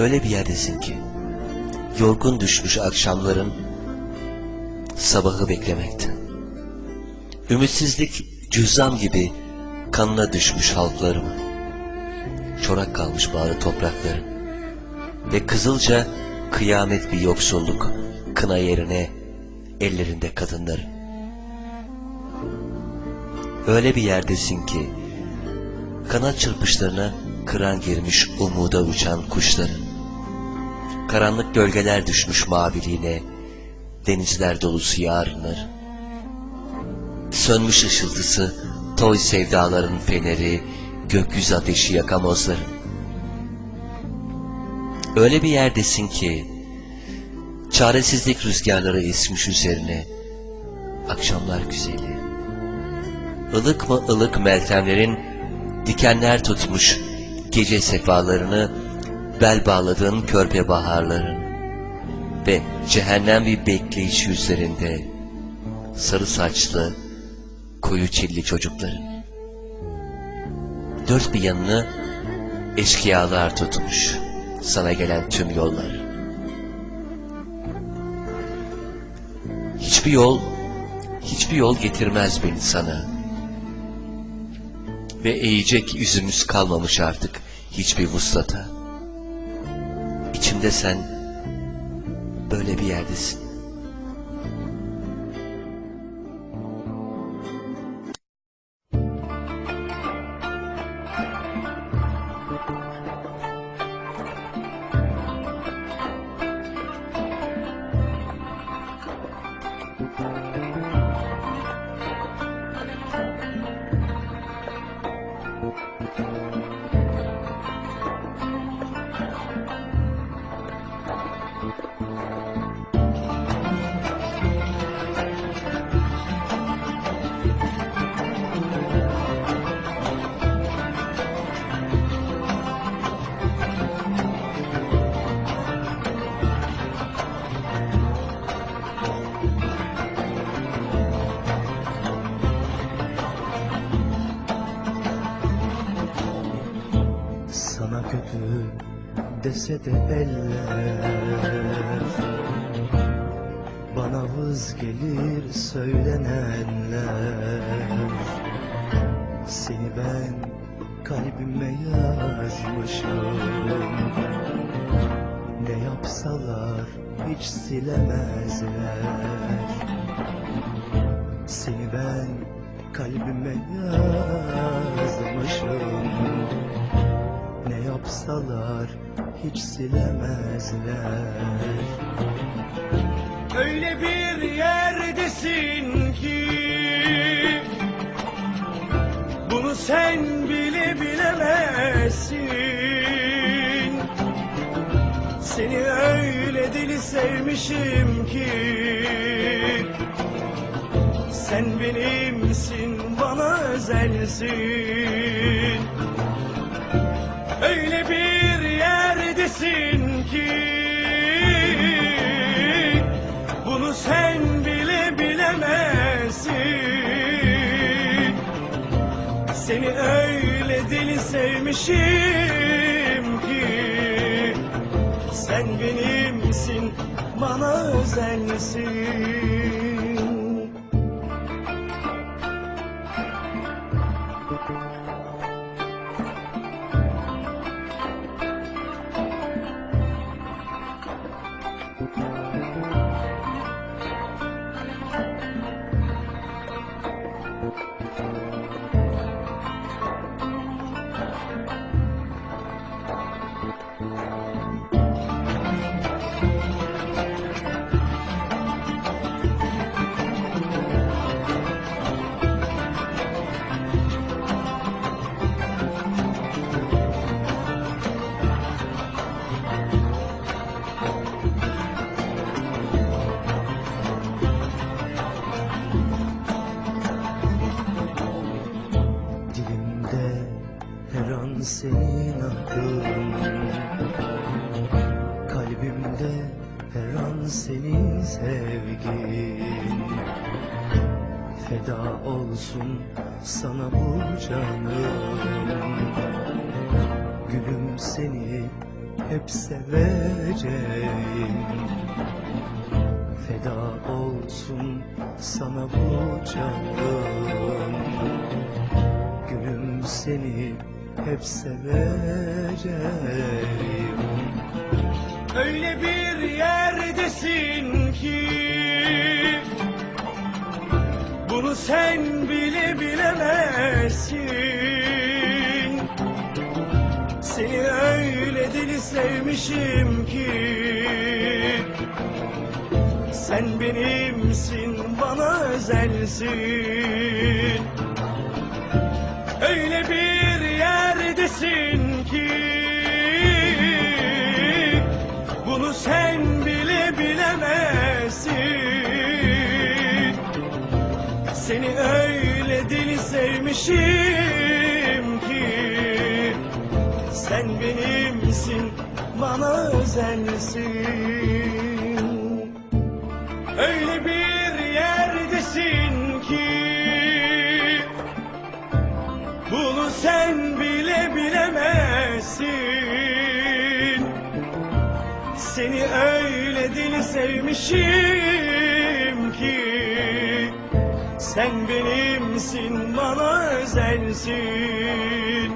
Öyle bir yerdesin ki, yorgun düşmüş akşamların sabahı beklemekten. Ümitsizlik cüzdan gibi kanına düşmüş halklarımı. Çorak kalmış bağrı toprakların. Ve kızılca kıyamet bir yoksulluk kına yerine ellerinde kadınların. Öyle bir yerdesin ki kanat çırpışlarına kıran girmiş umuda uçan kuşların. Karanlık gölgeler düşmüş maviliğine denizler dolusu yarınlar. Sönmüş ışıltısı toy sevdaların feneri gökyüzü ateşi yakamozların. Öyle bir yerdesin ki çaresizlik rüzgarları esmiş üzerine akşamlar güzeli. ılık mı ılık meltemlerin dikenler tutmuş gece sefalarını bel bağladığın körpe baharların ve cehennem bir bekleyiş yüzlerinde sarı saçlı koyu çilli çocukların. Dört bir yanını eşkıyalar tutmuş sana gelen tüm yollar. Hiçbir yol, hiçbir yol getirmez beni sana. Ve eğecek yüzümüz kalmamış artık hiçbir vuslata. İçimde sen böyle bir yerdesin. Sana kötü dese de eller. Bana vız gelir söylenenler. Seni ben kalbime yazmışım Ne yapsalar hiç silemezler. Seni ben kalbime yazmışım ne yapsalar hiç silemezler. Öyle bir yerdesin ki Bunu sen bile bilemezsin. Seni öyle deli sevmişim ki Sen benimsin bana özelsin yerdesin ki Bunu sen bile bilemezsin. Seni öyle deli sevmişim ki Sen benimsin bana özelsin Feda olsun sana bu canım. Gülüm seni hep seveceğim Feda olsun sana bu canım. Gülüm seni hep seveceğim Öyle bir yerdesin Bunu sen bile bilemezsin. Seni öyle deli sevmişim ki. Sen benimsin bana özelsin. Öyle bir yerdesin ki. Bunu sen bile bilemezsin Seni öyle deli sevmişim ki Sen benimsin bana özelsin. Öyle bir yerdesin ki bunu sen bile bilemezsin. Seni öyle deli sevmişim sen benimsin bana özelsin.